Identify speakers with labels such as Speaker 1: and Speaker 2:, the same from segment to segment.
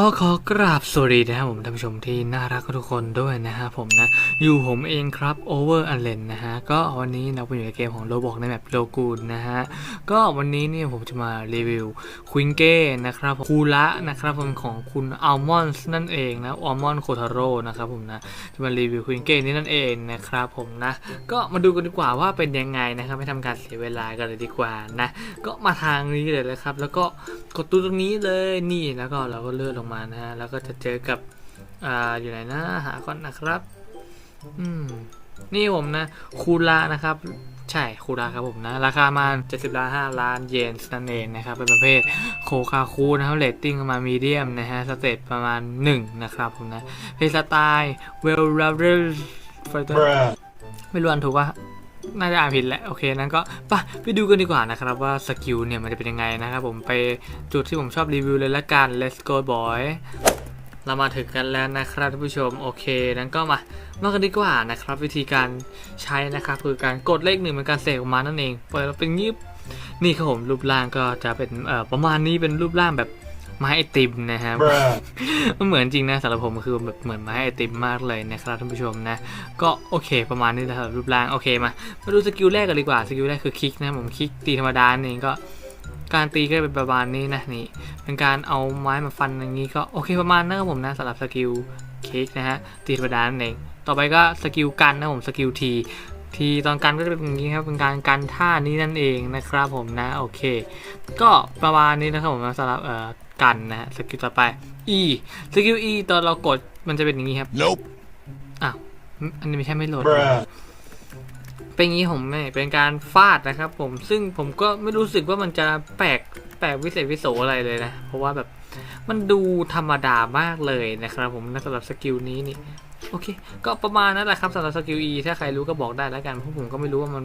Speaker 1: ก็ขอกราบสวัสดีนะครับผมท่านผู้ชมที่น่ารักทุกคนด้วยนะฮะผมนะ อยู่ผมเองครับ Over a l e n นะฮะ ก็วันนี้เราไปอยู่ในเกมของโ o บอกในแบบโลกูนนะฮะ ก็วันนี้เนี่ยผมจะมารีวิวควินเก้นะครับคูละนะครับผมของคุณอัลมอนส์นั่นเองนะอัลมอนโคทาโร่นะครับผมนะจะมารีวิวควินเก้นี้นั่นเองนะครับผมนะ ก็มาดูกันดีกว่าว่าเป็นยังไงนะครับไม่ทำการเสียเวลากันเลยดีกว่านะก็มาทางนี้เลยนะครับ แล้วก็กดตัวตรงนี้เลยนี่แล้วก็เราก็เลื่อนลงมานะฮะ แล้วก็จะเจอกับ อ่า อยู่ไหนนะ หาก่อนนะครับ อืม นี่ผมนะ คูระนะครับ ใช่ คูระครับผมนะ ราคามา70ล้าน5ล้านเยนนั่นเองนะครับ เป็นประเภทโคคาคูนะครับเรตติ้งประมาณมีเดียมนะฮะ สเตตประมาณ 1 นะครับผมนะ เพลสไตล์เวลลาเรลไฟเตอร์
Speaker 2: Bruh.
Speaker 1: ไม่รู้อ่านถูกว่า น่าจะอ่านผิดแหละโอเคนั้นก็ไปไปดูกันดีกว่านะครับว่าสกิลเนี่ยมันจะเป็นยังไงนะครับผมไปจุดที่ผมชอบรีวิวเลยละกัน let's go boy เรามาถึงกันแล้วนะครับท่านผู้ชมโอเคนั้นก็มามากันดีกว่านะครับ วิธีการใช้นะครับคือการกดเลขหนึ่งเป็นการเสกออกมานั่นเองเปิดแล้วเป็นยิบนี่ครับผมรูปร่างก็จะเป็นประมาณนี้เป็นรูปร่างแบบ ไม้ไอติมนะครับ
Speaker 2: Bruh.
Speaker 1: มันเหมือนจริงนะสำหรับผมมันคือแบบเหมือนไม้ไอติมมากเลยนะครับท่านผู้ชมนะ ก็โอเคประมาณนี้นะครับรูปร่างโอเคมา มาดูสกิลแรกกันดีกว่าสกิลแรกคือคลิกนะผมคลิกตีธรรมดาเองก็การตีก็เป็นประมาณนี้นะนี่เป็นการเอาไม้มาฟันอย่างนี้ก็โอเคประมาณนั้นครับผมนะสำหรับสกิลคลิกนะฮะตีธรรมดานั่นเองต่อไปก็สกิลกันนะผมสกิลทีทีตอนกันก็จะเป็นอย่างนี้ครับเป็นการกันท่านี้นั่นเองนะครับผมนะโอเค ก็ประมาณนี้นะครับผมสำหรับเอ่อ กันนะฮะสกิลต่อไป E สกิล E ตอนเรากดมันจะเป็นอย่างนี้ครับ
Speaker 2: Nope.
Speaker 1: อ้าวอันนี้ไม่ใช่ไม่โหลด
Speaker 2: Bruh.
Speaker 1: เป็นอย่างนี้ผมไม่เป็นการฟาดนะครับ ผมซึ่งผมก็ไม่รู้สึกว่ามันจะแปลกแปลกวิเศษวิโสอะไรเลยนะ เพราะว่าแบบมันดูธรรมดามากเลยนะครับผมสำหรับสกิลนี้นี่โอเค ก็ประมาณนั้นแหละครับสำหรับสกิล E ถ้าใครรู้ก็บอกได้แล้วกันเพราะผมก็ไม่รู้ว่ามัน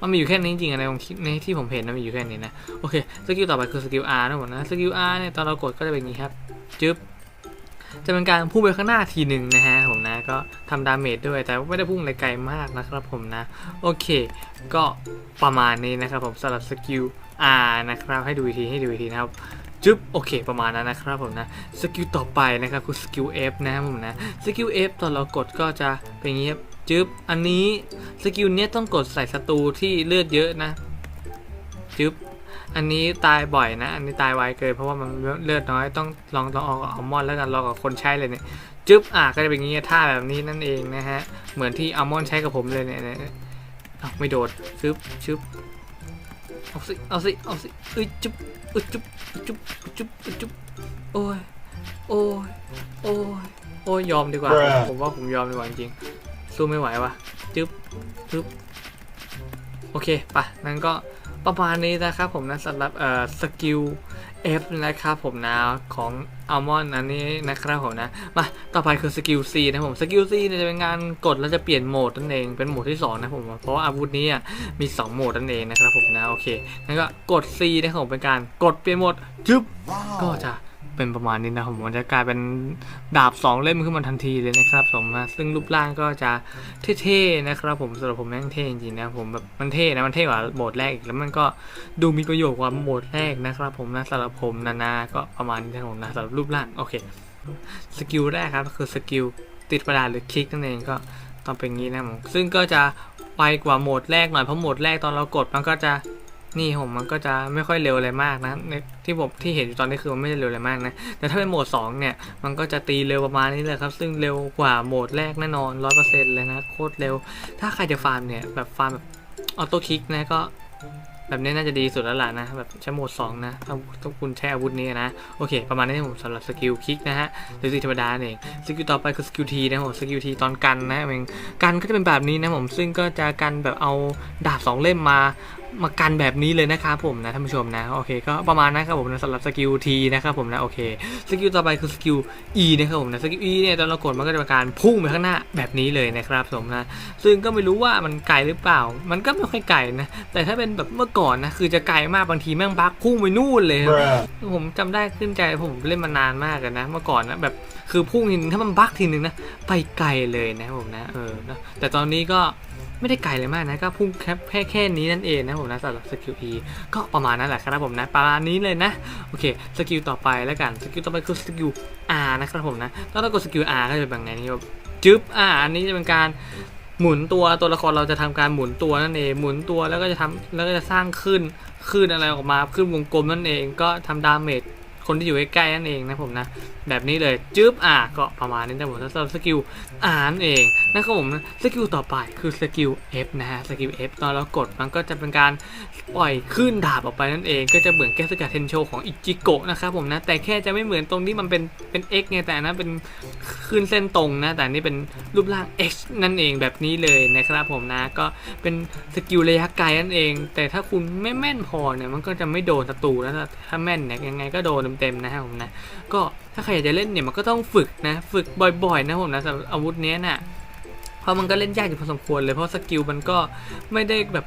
Speaker 1: มันมีอยู่แค่นี้จริงๆอะไรผมคิดในที่ผมเห็นนะมีอยู่แค่นี้นะโอเคสกิลต่อไปคือสกิล R นะผมนะสกิล R เนี่ยตอนเรากดก็จะเป็นอย่างนี้ครับจึ๊บจะเป็นการพุ่งไปข้างหน้าทีหนึ่งนะฮะผมนะก็ทำดาเมจด้วยแต่ไม่ได้พุ่งไปไกลมากนะครับผมนะ โอเค ก็ประมาณนี้นะครับผมสำหรับสกิล R นะครับให้ดูอีกทีให้ดูอีกทีนะครับ จึ๊บโอเคประมาณนั้นนะครับผมนะสกิลต่อไปนะครับคือสกิล F นะครับผมนะสกิล F ตอนเรากดก็จะเป็นอย่างนี้จึ๊บอันนี้สกิลเนี้ยต้องกดใส่ศัตรูที่เลือดเยอะนะจึ๊บอันนี้ตายบ่อยนะ อันนี้ตายไวเกินเพราะว่ามันเลือดน้อยต้องลองลองเอาอัลมอนด์แล้วกันลองกับคนใช้เลยเนี่ยจึ๊บอะก็จะเป็นอย่างนี้ท่าแบบนี้นั่นเองนะฮะเหมือนที่อัลมอนด์ใช้กับผมเลยเนี่ยเนี่ยไม่โดดชึบชึบ เอาสิ เอาสิ เอาสิอึดจุ๊บอึดจุ๊บอึดจุ๊บอึดจุ๊บอึดจุ๊บโอ้ย โอ้ย โอ้ย โอ้ยยอมดีกว่า
Speaker 2: Bruh
Speaker 1: ผมว่าผมยอมดีกว่าจริงๆสู้ไม่ไหวว่ะ จึ๊บจึ๊บ โอเคปะนั่นก็ประมาณนี้นะครับผมนะสำหรับเอ่อสกิล F นะครับผมนะของอัลมอนอันนี้นะครับผมนะมาต่อไปคือสกิล C นะผมสกิล C เนี่ยจะเป็นงานกดแล้วจะเปลี่ยนโหมดนั่นเองเป็นโหมดที่2นะผมเพราะว่าอาวุธนี้มี 2โหมดนั่นเองนะครับผมนะโอเคงั้นก็กด C นะครับผมเป็นการกดเปลี่ยนโหมดจึ๊บก็จะ เป็นประมาณนี้นะครับผมมันจะกลายเป็นดาบสองเล่มขึ้นมาทันทีเลยนะครับผมซึ่งรูปร่างก็จะเท่ๆนะครับผมสำหรับผมแม่งเท่จริงๆนะผมแบบมันเท่นะมันเท่กว่าโหมดแรกอีกแล้วมันก็ดูมีประโยชน์กว่าโหมดแรกนะครับผมนะสำหรับผมนานาก็ประมาณนี้นะผมนะสำหรับรูปร่างโอเคสกิลแรกครับก็คือสกิลติดประดาษหรือคลิกนั่นเองก็ต้องเป็นงี้นะผมซึ่งก็จะไวกว่าโหมดแรกหน่อยเพราะโหมดแรกตอนเรากดมันก็จะ นี่ผมมันก็จะไม่ค่อยเร็วอะไรมากนะที่ผมที่เห็นอยู่ตอนนี้คือมันไม่ได้เร็วอะไรมากนะ แต่ถ้าเป็นโหมด 2 เนี่ย มันก็จะตีเร็วประมาณนี้เลยครับ ซึ่งเร็วกว่าโหมดแรกแน่นอนร้อยเปอร์เซ็นต์เลยนะ โคตรเร็ว ถ้าใครจะฟาร์มเนี่ย แบบฟาร์มแบบออโต้คลิกนะก็แบบนี้น่าจะดีสุดแล้วล่ะนะ แบบใช้โหมด 2 นะถ้าถ้าคุณใช้อาวุธนี้นะ โอเค ประมาณนี้ผมสำหรับสกิลคลิกนะฮะหรือสกิธรรมดาเองสกิลต่อไปคือสกิลทีนะผมสกิลทีตอนกันนะเองกันก็จะเป็นแบบนี้นะผมซึ่งก็จะกันแบบเอาดาบสองเล่มมา มากันแบบนี้เลยนะครับผมนะท่านผู้ชมนะโอเคก็ประมาณนั้นครับผมนะสำหรับสกิล T นะครับผมนะโอเคสกิลต่อไปคือสกิล E นะครับผมนะสกิล E เนี่ยตอนเรากดมันก็จะเป็นการพุ่งไปข้างหน้าแบบนี้เลยนะครับผมนะซึ่งก็ไม่รู้ว่ามันไกลหรือเปล่า มันก็ไม่ค่อยไกลนะแต่ถ้าเป็นแบบเมื่อก่อนนะคือจะไกลมากบางทีแม่งบักพุ่งไปนู่นเลย
Speaker 2: Bruh.
Speaker 1: ผมจำได้ขึ้นใจผมเล่นมานานมากเลยนะ เมื่อก่อนนะแบบคือพุ่งทีนึงถ้ามันบักทีนึงนะไปไกลเลยนะผมนะเออนะแต่ตอนนี้ก็ ไม่ได้ไกลเลยมากนะ ก็พุ่งแค่แค่แค่นี้นั่นเองนะผมนะสำหรับสกิล E ก็ประมาณนั้นแหละครับผมนะประมาณนี้เลยนะ โอเคสกิลต่อไปแล้วกันสกิลต่อไปคือสกิล R นะครับผมนะถ้าเรากดสกิล R ก็จะเป็นแบบไงนี่แบบจึ๊บอ่าอันนี้จะเป็นการหมุนตัวตัวละครเราจะทำการหมุนตัวนั่นเองหมุนตัวแล้วก็จะทำแล้วก็จะสร้างขึ้นขึ้นอะไรออกมาขึ้นวงกลมนั่นเองก็ทำดาเมจ คนที่อยู่ใกล้ๆนั่นเองนะผมนะ แบบนี้เลยจึ๊บอะก็ประมาณนี้นะผมสำหรับสกิลอ่านเองนะครับผมนะสกิลต่อไปคือสกิล F นะฮะสกิล F ตอนเรากดมันก็จะเป็นการปล่อยขึ้นดาบออกไปนั่นเอง ก็จะเหมือนแก้สกาเทนโชของอิจิโกะนะครับผมนะแต่แค่จะไม่เหมือนตรงที่มันเป็นเป็น X ไงแต่นนั้นเป็นขึ้นเส้นตรงนะ แต่นนี่เป็นรูปร่าง X นั่นเองแบบนี้เลยนะครับผมนะก็เป็นสกิลระยะไกลนั่นเอง แต่ถ้าคุณไม่แม่นพอเนี่ยมันก็จะไม่โดนศัตรูแล้วถ้าแม่นเนี่ยยังไงก็โดนเต็มๆนะครับผมนะก็ถ้าใครอยากจะเล่นเนี่ยมันก็ต้องฝึกนะฝึกบ่อยๆนะผมนะสำหรับอาวุธเนี้ยน่ะเพราะมันก็เล่นยากอยู่พอสมควรเลยเพราะสกิลมันก็ไม่ได้แบบ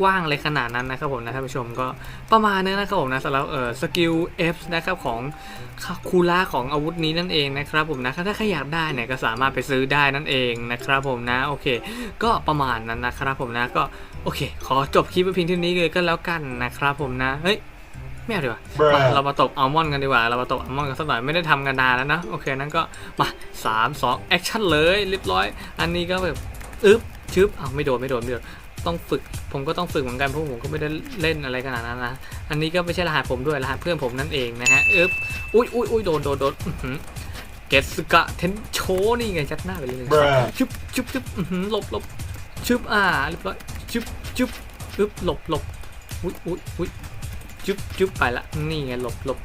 Speaker 1: กว้างเลยขนาดนั้นนะครับผมนะท่านผู้ชมก็ประมาณนี้นะครับผมนะสำหรับเอ่อสกิล F นะครับของคูล่าของอาวุธนี้นั่นเองนะครับผมนะถ้าใครอยากได้เนี่ยก็สามารถไปซื้อได้นั่นเองนะครับผมนะโอเค ก็ประมาณนั้นนะครับผมนะก็โอเค ขอจบคลิปว้เพียงเท่านี้เลยก็แล้วกันนะครับผมนะเฮ้ย ไม่เอาดีกว่ามา
Speaker 2: Bruh.
Speaker 1: เรามาตกอัลมอนด์กันดีกว่า เรามาตกอัลมอนด์กันสักหน่อย ไม่ได้ทำกันนานแล้วนะ โอเค นั้นก็มาสามสองแอคชั่นเลยเรียบร้อย อันนี้ก็แบบอึ๊บชึบอ้าวไม่โดนไม่โดนไม่โดนต้องฝึก ผมก็ต้องฝึกเหมือนกัน เพราะผมก็ไม่ได้เล่นอะไรขนาดนั้นนะ อันนี้ก็ไม่ใช่รหัสผมด้วย รหัสเพื่อนผมนั่นเองนะฮะอึ๊บอุ้ยอุ้ยอุ้ยโดนโดนโดนอื้อหือเกสกะเทนโชนี่ไงชัดหน้าไปเลย
Speaker 2: Bruh.
Speaker 1: ชึบชึบชึบอื้อหือหลบหลบชึบอ่าเรียบร้อยชึบชึบอึ๊บหลบหลบอุ้ยอุ้ยอุ้ย จุ๊บจุ๊บไปละ นี่ไงหลบหลบ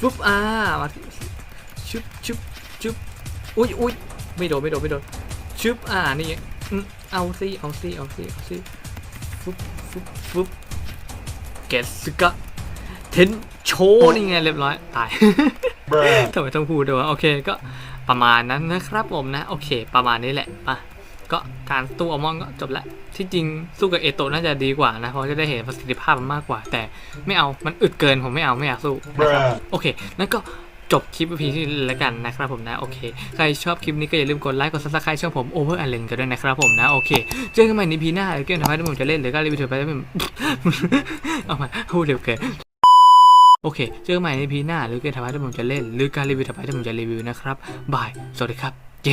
Speaker 1: ปุ๊บอ่ามาที่ชุบชุบชุบอุ้ยอุ้ยไม่โดนไม่โดนไม่โดนชุบอ่านี่ไงอืมเอาสิเอาสิเอาสิเอาสิฟุบฟุบฟุบเกสกะเทนโชนี่ไงเรียบร้อยตาย
Speaker 2: Bruh.
Speaker 1: ทำไมต้องพูดด้วยวะโอเคก็ประมาณนั้นนะครับผมนะ โอเค ประมาณนี้แหละอะ ก็การตู้อัลมอนด์ก็จบละที่จริงสู้กับเอโตะน่าจะดีกว่านะ เพราะจะได้เห็นประสิทธิภาพมันมากกว่า แต่ไม่เอามันอึดเกินผมไม่เอาไม่อยากสู้นะครับ
Speaker 2: Bruh.
Speaker 1: โอเคนั้นก็จบคลิปพีที่นี่แล้วกันนะครับผมนะโอเค ใครชอบคลิปนี้ก็อย่าลืมกดไลค์กดซับสไครต์ช่องผม Over a l l e n กันด้วยนะครับผมนะโอเคเจอกันใหม่ในพีหน้าหรือเกมทำให้ผมจะเล่นหรือการรีวิวถือไปได้ผมเอามาพูดเร็วเกินโอเค เจอกันใหม่ในพีหน้าหรือเกมทำให้ผมจะเล่น หรือการรีวิวถัดไปที่ผมจะรีวิวนะครับบายสวัสดีครับเจ